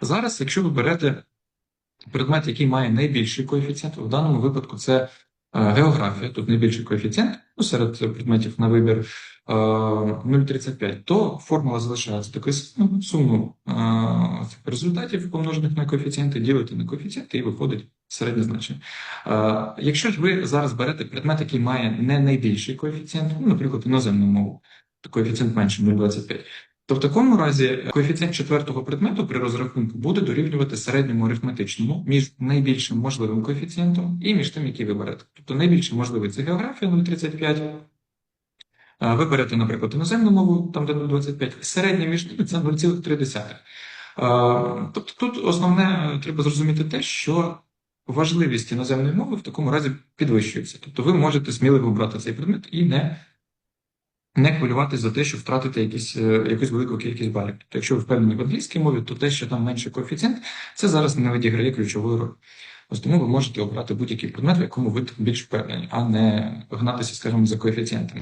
Зараз, якщо ви берете предмет, який має найбільший коефіцієнт, в даному випадку це е, географія, тут найбільший коефіцієнт, ну, серед предметів на вибір е, 0,35, то формула залишається такою самою. суму е, цих результатів, помножених на коефіцієнти, ділите на коефіцієнти і виходить середнє значення. Е, Якщо ж ви зараз берете предмет, який має не найбільший коефіцієнт, ну, наприклад, іноземну мову, коефіцієнт менше 0,25, то в такому разі коефіцієнт четвертого предмету при розрахунку буде дорівнювати середньому арифметичному між найбільшим можливим коефіцієнтом і між тим, який ви берете. Тобто найбільший можливий це географія 0,35. А Ви берете, наприклад, іноземну мову, там де 0,25, середнє між ними це 0,3. Тобто тут основне е, треба зрозуміти те, що важливість іноземної мови в такому разі підвищується. Тобто ви можете сміливо брати цей предмет і не не хвилюватися за те, що втратити якісь, е, якусь велику кількість балів. Тобто, якщо ви впевнені в англійській мові, то те, що там менший коефіцієнт, це зараз не відіграє ключової роль. Ось тому ви можете обрати будь-який предмет, в якому ви більш впевнені, а не гнатися, скажімо, за коефіцієнтами.